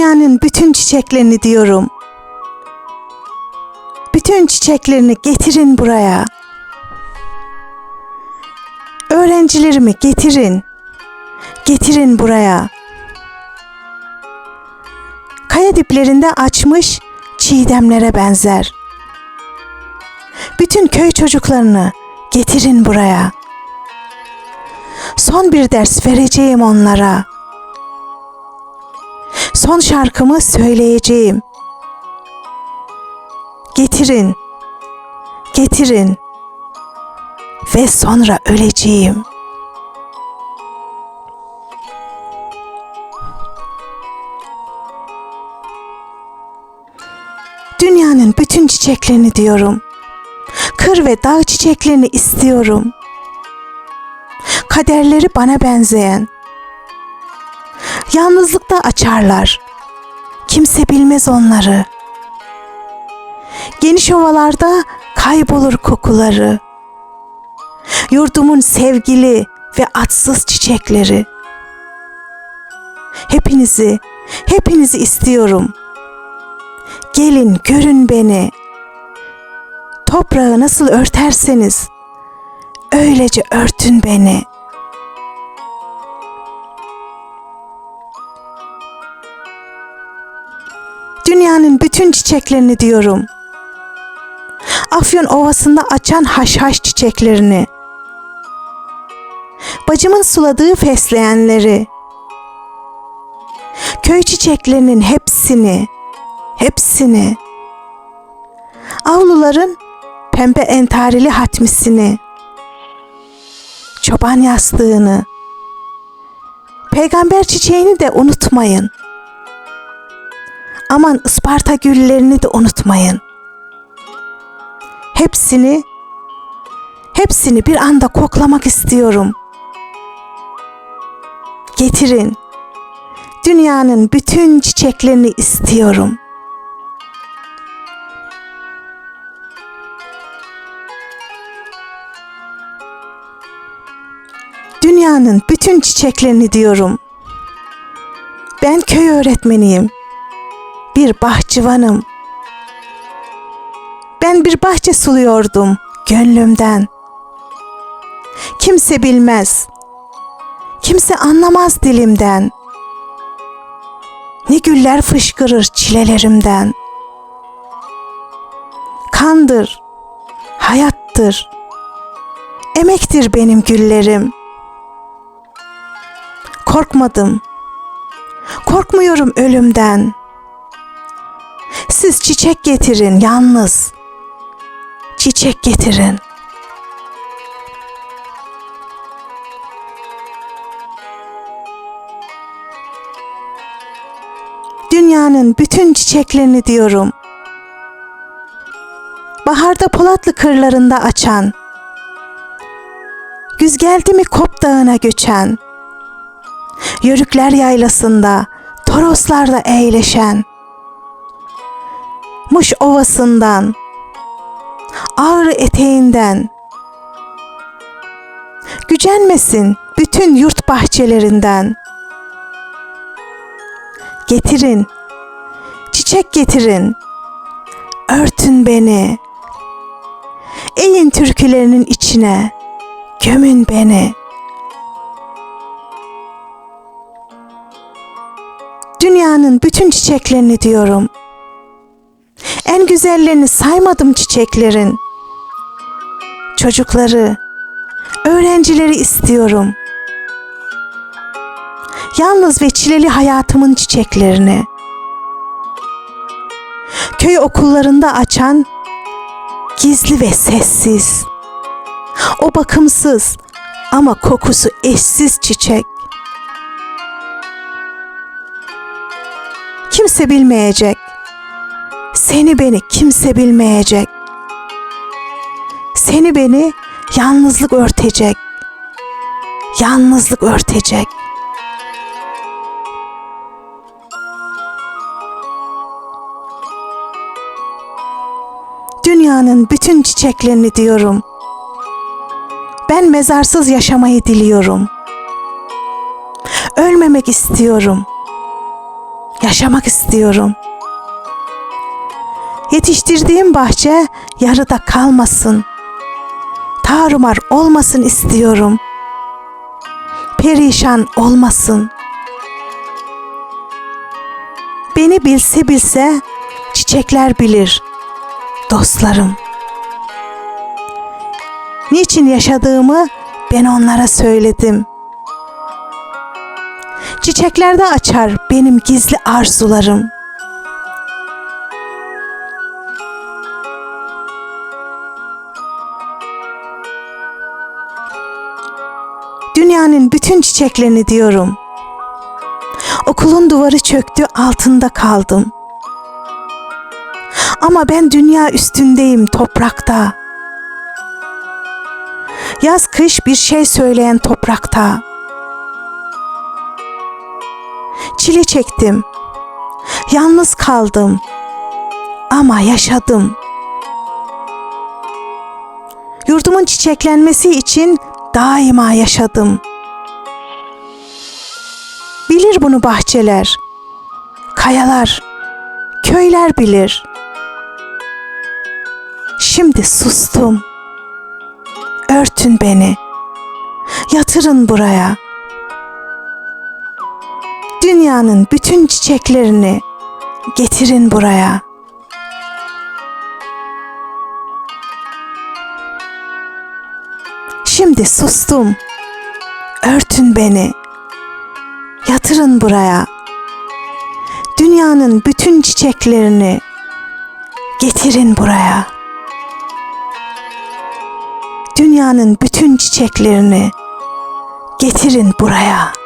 Dünyanın bütün çiçeklerini diyorum. Bütün çiçeklerini getirin buraya. Öğrencilerimi getirin. Getirin buraya. Kaya diplerinde açmış çiğdemlere benzer. Bütün köy çocuklarını getirin buraya. Son bir ders vereceğim onlara. Son şarkımı söyleyeceğim. Getirin. Getirin. Ve sonra öleceğim. Dünyanın bütün çiçeklerini diyorum. Kır ve dağ çiçeklerini istiyorum. Kaderleri bana benzeyen. Yalnızlıkta açarlar. Kimse bilmez onları. Geniş ovalarda kaybolur kokuları. Yurdumun sevgili ve atsız çiçekleri. Hepinizi, hepinizi istiyorum. Gelin görün beni. Toprağı nasıl örterseniz öylece örtün beni. Çiçeklerini diyorum. Afyon Ovası'nda açan haşhaş çiçeklerini. Bacımın suladığı fesleğenleri. Köy çiçeklerinin hepsini, hepsini. Avluların pembe entarili hatmisini. Çoban yastığını. Peygamber çiçeğini de unutmayın. Aman Isparta güllerini de unutmayın. Hepsini hepsini bir anda koklamak istiyorum. Getirin. Dünyanın bütün çiçeklerini istiyorum. Dünyanın bütün çiçeklerini diyorum. Ben köy öğretmeniyim bir bahçıvanım. Ben bir bahçe suluyordum gönlümden. Kimse bilmez. Kimse anlamaz dilimden. Ne güller fışkırır çilelerimden. Kandır, hayattır, emektir benim güllerim. Korkmadım, korkmuyorum ölümden.'' Siz çiçek getirin yalnız. Çiçek getirin. Dünyanın bütün çiçeklerini diyorum. Baharda Polatlı kırlarında açan, güz geldi mi Kop Dağı'na göçen, Yörükler yaylasında, Toroslarda eğleşen, Muş Ovası'ndan, Ağrı eteğinden, gücenmesin bütün yurt bahçelerinden. Getirin, çiçek getirin, örtün beni. Eğin türkülerinin içine, gömün beni. Dünyanın bütün çiçeklerini diyorum.'' En güzellerini saymadım çiçeklerin. Çocukları, öğrencileri istiyorum. Yalnız ve çileli hayatımın çiçeklerini. Köy okullarında açan gizli ve sessiz. O bakımsız ama kokusu eşsiz çiçek. Kimse bilmeyecek seni beni kimse bilmeyecek. Seni beni yalnızlık örtecek. Yalnızlık örtecek. Dünyanın bütün çiçeklerini diyorum. Ben mezarsız yaşamayı diliyorum. Ölmemek istiyorum. yaşamak istiyorum. Yetiştirdiğim bahçe yarıda kalmasın. Tarumar olmasın istiyorum. Perişan olmasın. Beni bilse bilse çiçekler bilir. Dostlarım. Niçin yaşadığımı ben onlara söyledim. Çiçeklerde açar benim gizli arzularım. Dünyanın bütün çiçeklerini diyorum. Okulun duvarı çöktü, altında kaldım. Ama ben dünya üstündeyim toprakta. Yaz kış bir şey söyleyen toprakta. Çile çektim. Yalnız kaldım. Ama yaşadım. Yurdumun çiçeklenmesi için daima yaşadım. Bilir bunu bahçeler, kayalar, köyler bilir. Şimdi sustum. Örtün beni. Yatırın buraya. Dünyanın bütün çiçeklerini getirin buraya. Şimdi sustum. Örtün beni. Yatırın buraya. Dünyanın bütün çiçeklerini getirin buraya. Dünyanın bütün çiçeklerini getirin buraya.